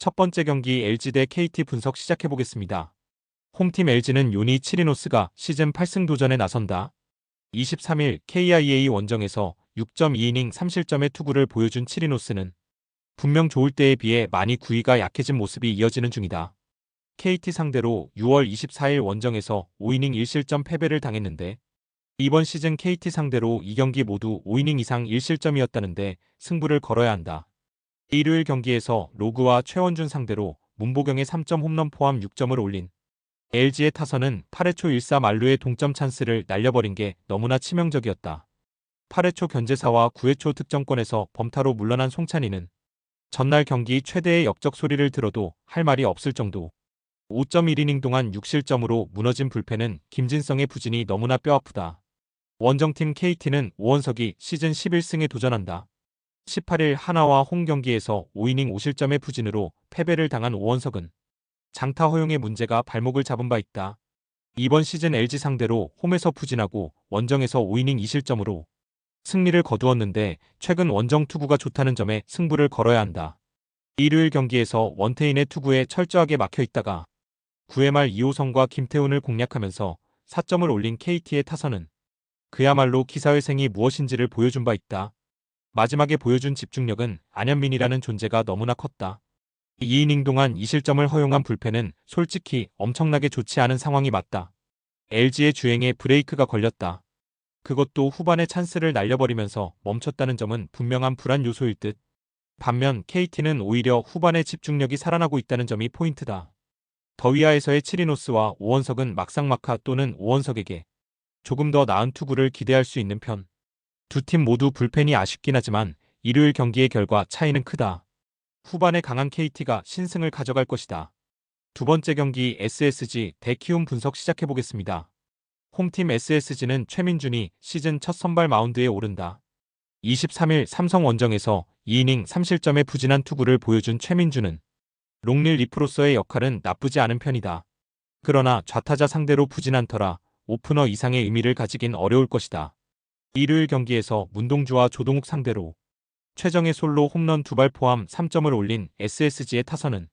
첫 번째 경기 LG 대 KT 분석 시작해보겠습니다. 홈팀 LG는 요니 치리노스가 시즌 8승 도전에 나선다. 23일 KIA 원정에서 6.2이닝 3실점의 투구를 보여준 치리노스는 분명 좋을 때에 비해 많이 구위가 약해진 모습이 이어지는 중이다. KT 상대로 6월 24일 원정에서 5이닝 1실점 패배를 당했는데 이번 시즌 KT 상대로 2경기 모두 5이닝 이상 1실점이었다는데 승부를 걸어야 한다. 일요일 경기에서 로그와 최원준 상대로 문보경의 3점 홈런 포함 6점을 올린 LG의 타선은 8회 초 1사 만루의 동점 찬스를 날려버린 게 너무나 치명적이었다. 8회 초 견제사와 9회 초 득점권에서 범타로 물러난 송찬이는 전날 경기 최대의 역적 소리를 들어도 할 말이 없을 정도. 5.1이닝 동안 6실점으로 무너진 불펜은 김진성의 부진이 너무나 뼈아프다. 원정팀 KT는 오원석이 시즌 11승에 도전한다. 18일 하나와 홈 경기에서 5이닝 5실점의 부진으로 패배를 당한 오원석은 장타 허용의 문제가 발목을 잡은 바 있다. 이번 시즌 LG 상대로 홈에서 부진하고 원정에서 5이닝 2실점으로 승리를 거두었는데 최근 원정 투구가 좋다는 점에 승부를 걸어야 한다. 일요일 경기에서 원태인의 투구에 철저하게 막혀 있다가 9회 말 이호성과 김태훈을 공략하면서 4점을 올린 KT의 타선은 그야말로 기사회생이 무엇인지를 보여준 바 있다. 마지막에 보여준 집중력은 안현민이라는 존재가 너무나 컸다. 2이닝 동안 2실점을 허용한 불펜은 솔직히 엄청나게 좋지 않은 상황이 맞다. LG의 주행에 브레이크가 걸렸다. 그것도 후반에 찬스를 날려버리면서 멈췄다는 점은 분명한 불안 요소일 듯. 반면 KT는 오히려 후반에 집중력이 살아나고 있다는 점이 포인트다. 더위아에서의 치리노스와 오원석은 막상막하 또는 오원석에게 조금 더 나은 투구를 기대할 수 있는 편. 두 팀 모두 불펜이 아쉽긴 하지만 일요일 경기의 결과 차이는 크다. 후반에 강한 KT가 신승을 가져갈 것이다. 두 번째 경기 SSG 대 키움 분석 시작해보겠습니다. 홈팀 SSG는 최민준이 시즌 첫 선발 마운드에 오른다. 23일 삼성 원정에서 2이닝 3실점의 부진한 투구를 보여준 최민준은 롱릴 리프로서의 역할은 나쁘지 않은 편이다. 그러나 좌타자 상대로 부진한 터라 오프너 이상의 의미를 가지긴 어려울 것이다. 일요일 경기에서 문동주와 조동욱 상대로 최정의 솔로 홈런 두 발 포함 3점을 올린 SSG의 타선은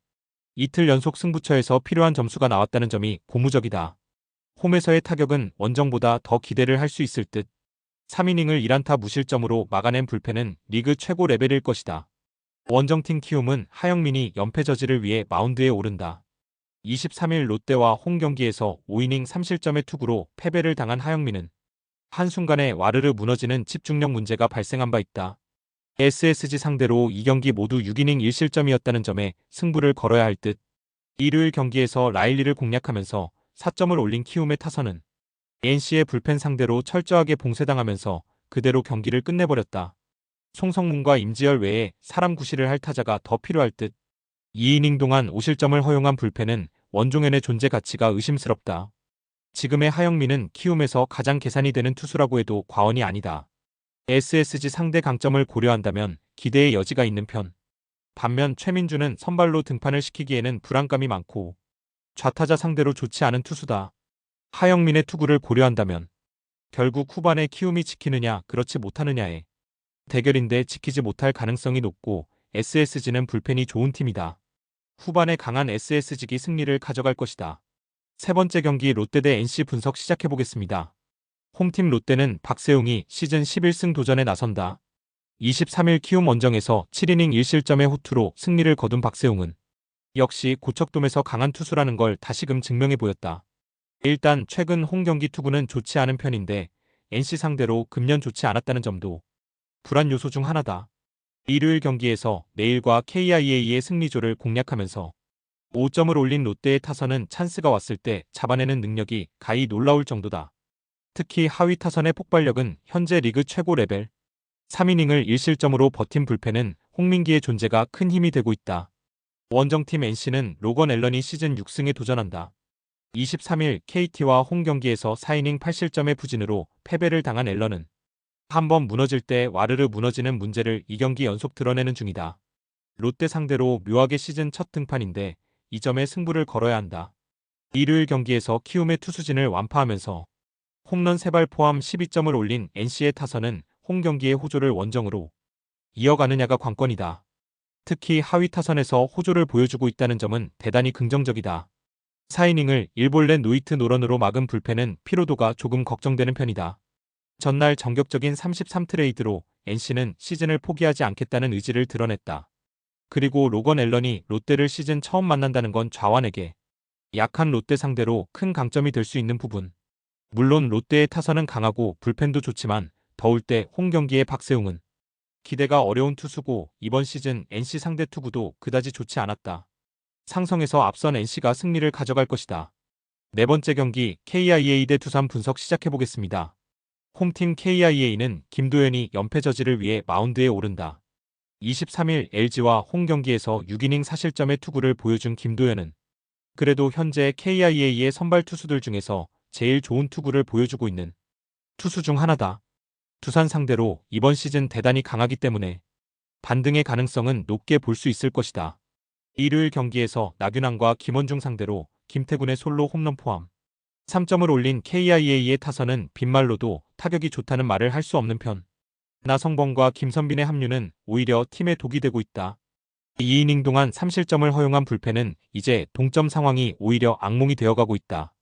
이틀 연속 승부처에서 필요한 점수가 나왔다는 점이 고무적이다. 홈에서의 타격은 원정보다 더 기대를 할 수 있을 듯 3이닝을 1안타 무실점으로 막아낸 불펜은 리그 최고 레벨일 것이다. 원정팀 키움은 하영민이 연패 저지를 위해 마운드에 오른다. 23일 롯데와 홈 경기에서 5이닝 3실점의 투구로 패배를 당한 하영민은 한순간에 와르르 무너지는 집중력 문제가 발생한 바 있다. SSG 상대로 이 경기 모두 6이닝 1실점이었다는 점에 승부를 걸어야 할 듯. 일요일 경기에서 라일리를 공략하면서 4점을 올린 키움의 타선은 NC의 불펜 상대로 철저하게 봉쇄당하면서 그대로 경기를 끝내버렸다. 송성문과 임지열 외에 사람 구실을 할 타자가 더 필요할 듯. 2이닝 동안 5실점을 허용한 불펜은 원종현의 존재 가치가 의심스럽다. 지금의 하영민은 키움에서 가장 계산이 되는 투수라고 해도 과언이 아니다. SSG 상대 강점을 고려한다면 기대의 여지가 있는 편. 반면 최민주는 선발로 등판을 시키기에는 불안감이 많고 좌타자 상대로 좋지 않은 투수다. 하영민의 투구를 고려한다면 결국 후반에 키움이 지키느냐 그렇지 못하느냐에 대결인데 지키지 못할 가능성이 높고 SSG는 불펜이 좋은 팀이다. 후반에 강한 SSG기 승리를 가져갈 것이다. 세 번째 경기 롯데 대 NC 분석 시작해보겠습니다. 홈팀 롯데는 박세웅이 시즌 11승 도전에 나선다. 23일 키움 원정에서 7이닝 1실점의 호투로 승리를 거둔 박세웅은 역시 고척돔에서 강한 투수라는 걸 다시금 증명해 보였다. 일단 최근 홈 경기 투구는 좋지 않은 편인데 NC 상대로 금년 좋지 않았다는 점도 불안 요소 중 하나다. 일요일 경기에서 내일과 KIA의 승리조를 공략하면서 5점을 올린 롯데의 타선은 찬스가 왔을 때 잡아내는 능력이 가히 놀라울 정도다. 특히 하위 타선의 폭발력은 현재 리그 최고 레벨. 3이닝을 1실점으로 버틴 불펜은 홍민기의 존재가 큰 힘이 되고 있다. 원정팀 NC는 로건 앨런이 시즌 6승에 도전한다. 23일 KT와 홈 경기에서 4이닝 8실점의 부진으로 패배를 당한 앨런은 한 번 무너질 때 와르르 무너지는 문제를 2경기 연속 드러내는 중이다. 롯데 상대로 묘하게 시즌 첫 등판인데 이 점에 승부를 걸어야 한다. 일요일 경기에서 키움의 투수진을 완파하면서 홈런 3발 포함 12점을 올린 NC의 타선은 홈 경기의 호조를 원정으로 이어가느냐가 관건이다. 특히 하위 타선에서 호조를 보여주고 있다는 점은 대단히 긍정적이다. 4이닝을 1볼넷 노이트 노런으로 막은 불펜은 피로도가 조금 걱정되는 편이다. 전날 정격적인 33트레이드로 NC는 시즌을 포기하지 않겠다는 의지를 드러냈다. 그리고 로건 앨런이 롯데를 시즌 처음 만난다는 건 좌완에게 약한 롯데 상대로 큰 강점이 될 수 있는 부분. 물론 롯데의 타선은 강하고 불펜도 좋지만 더울 때 홈 경기의 박세웅은 기대가 어려운 투수고 이번 시즌 NC 상대 투구도 그다지 좋지 않았다. 상성에서 앞선 NC가 승리를 가져갈 것이다. 네 번째 경기 KIA 대 두산 분석 시작해 보겠습니다. 홈팀 KIA는 김도현이 연패 저지를 위해 마운드에 오른다. 23일 LG와 홈 경기에서 6이닝 사실점의 투구를 보여준 김도현은 그래도 현재 KIA의 선발 투수들 중에서 제일 좋은 투구를 보여주고 있는 투수 중 하나다. 두산 상대로 이번 시즌 대단히 강하기 때문에 반등의 가능성은 높게 볼 수 있을 것이다. 일요일 경기에서 나균환과 김원중 상대로 김태군의 솔로 홈런 포함 3점을 올린 KIA의 타선은 빈말로도 타격이 좋다는 말을 할 수 없는 편. 나성범과 김선빈의 합류는 오히려 팀에 독이 되고 있다. 2이닝 동안 3실점을 허용한 불펜은 이제 동점 상황이 오히려 악몽이 되어가고 있다.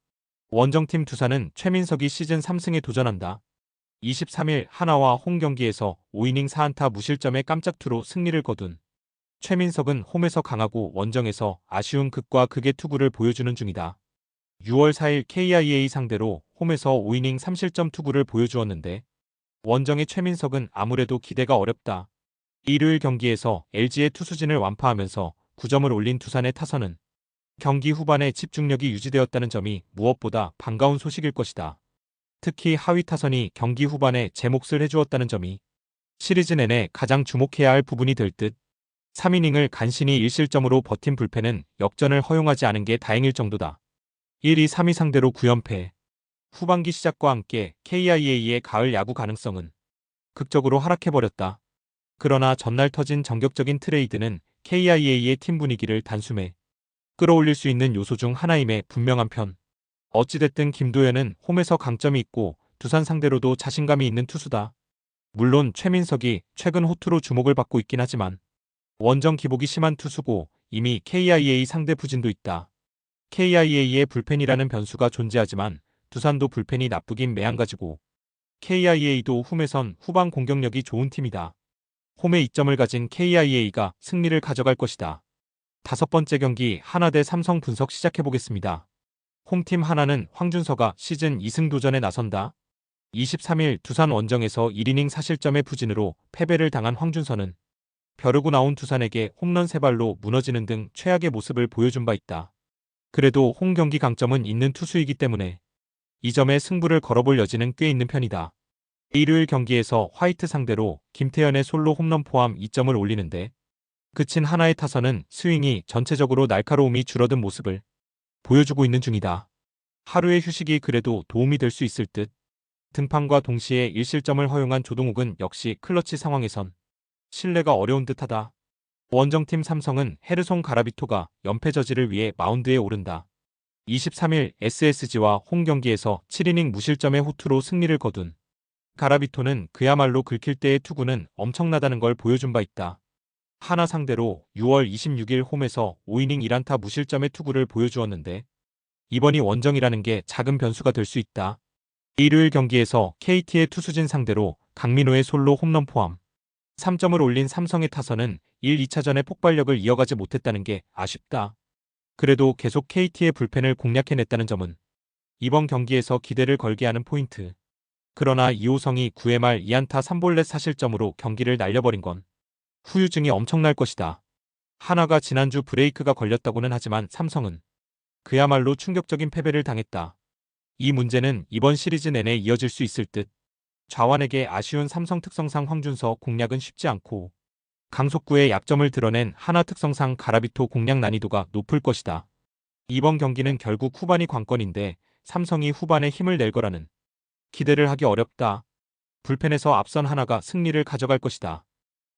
원정팀 두산은 최민석이 시즌 3승에 도전한다. 23일 하나와 홈 경기에서 5이닝 4안타 무실점의 깜짝 투로 승리를 거둔 최민석은 홈에서 강하고 원정에서 아쉬운 극과 극의 투구를 보여주는 중이다. 6월 4일 KIA 상대로 홈에서 5이닝 3실점 투구를 보여주었는데 원정의 최민석은 아무래도 기대가 어렵다. 일요일 경기에서 LG의 투수진을 완파하면서 9점을 올린 두산의 타선은 경기 후반에 집중력이 유지되었다는 점이 무엇보다 반가운 소식일 것이다. 특히 하위 타선이 경기 후반에 제 몫을 해주었다는 점이 시리즈 내내 가장 주목해야 할 부분이 될 듯. 3이닝을 간신히 1실점으로 버틴 불펜은 역전을 허용하지 않은 게 다행일 정도다. 1, 2, 3위 상대로 9연패. 후반기 시작과 함께 KIA의 가을 야구 가능성은 극적으로 하락해버렸다. 그러나 전날 터진 전격적인 트레이드는 KIA의 팀 분위기를 단숨에 끌어올릴 수 있는 요소 중 하나임에 분명한 편. 어찌됐든 김도현은 홈에서 강점이 있고 두산 상대로도 자신감이 있는 투수다. 물론 최민석이 최근 호투로 주목을 받고 있긴 하지만 원정 기복이 심한 투수고 이미 KIA 상대 부진도 있다. KIA의 불펜이라는 변수가 존재하지만 두산도 불펜이 나쁘긴 매한가지고 KIA도 홈에선 후방 공격력이 좋은 팀이다. 홈에 이점을 가진 KIA가 승리를 가져갈 것이다. 다섯 번째 경기 하나 대 삼성 분석 시작해보겠습니다. 홈팀 하나는 황준서가 시즌 2승 도전에 나선다. 23일 두산 원정에서 1이닝 사실점의 부진으로 패배를 당한 황준서는 벼르고 나온 두산에게 홈런 3발로 무너지는 등 최악의 모습을 보여준 바 있다. 그래도 홈 경기 강점은 있는 투수이기 때문에 이 점에 승부를 걸어볼 여지는 꽤 있는 편이다. 일요일 경기에서 화이트 상대로 김태현의 솔로 홈런 포함 2점을 올리는데 그친 하나의 타선은 스윙이 전체적으로 날카로움이 줄어든 모습을 보여주고 있는 중이다. 하루의 휴식이 그래도 도움이 될 수 있을 듯. 등판과 동시에 1실점을 허용한 조동욱은 역시 클러치 상황에선 신뢰가 어려운 듯하다. 원정팀 삼성은 헤르송 가라비토가 연패 저지를 위해 마운드에 오른다. 23일 SSG와 홈 경기에서 7이닝 무실점의 호투로 승리를 거둔 가라비토는 그야말로 긁힐 때의 투구는 엄청나다는 걸 보여준 바 있다. 하나 상대로 6월 26일 홈에서 5이닝 1안타 무실점의 투구를 보여주었는데 이번이 원정이라는 게 작은 변수가 될 수 있다. 일요일 경기에서 KT의 투수진 상대로 강민호의 솔로 홈런 포함 3점을 올린 삼성의 타선은 1, 2차전의 폭발력을 이어가지 못했다는 게 아쉽다. 그래도 계속 KT의 불펜을 공략해냈다는 점은 이번 경기에서 기대를 걸게 하는 포인트. 그러나 이호성이 9회 말 2안타 3볼넷 사실점으로 경기를 날려버린 건 후유증이 엄청날 것이다. 하나가 지난주 브레이크가 걸렸다고는 하지만 삼성은 그야말로 충격적인 패배를 당했다. 이 문제는 이번 시리즈 내내 이어질 수 있을 듯. 좌완에게 아쉬운 삼성 특성상 황준서 공략은 쉽지 않고 강속구의 약점을 드러낸 하나 특성상 가라비토 공략 난이도가 높을 것이다. 이번 경기는 결국 후반이 관건인데 삼성이 후반에 힘을 낼 거라는 기대를 하기 어렵다. 불펜에서 앞선 하나가 승리를 가져갈 것이다.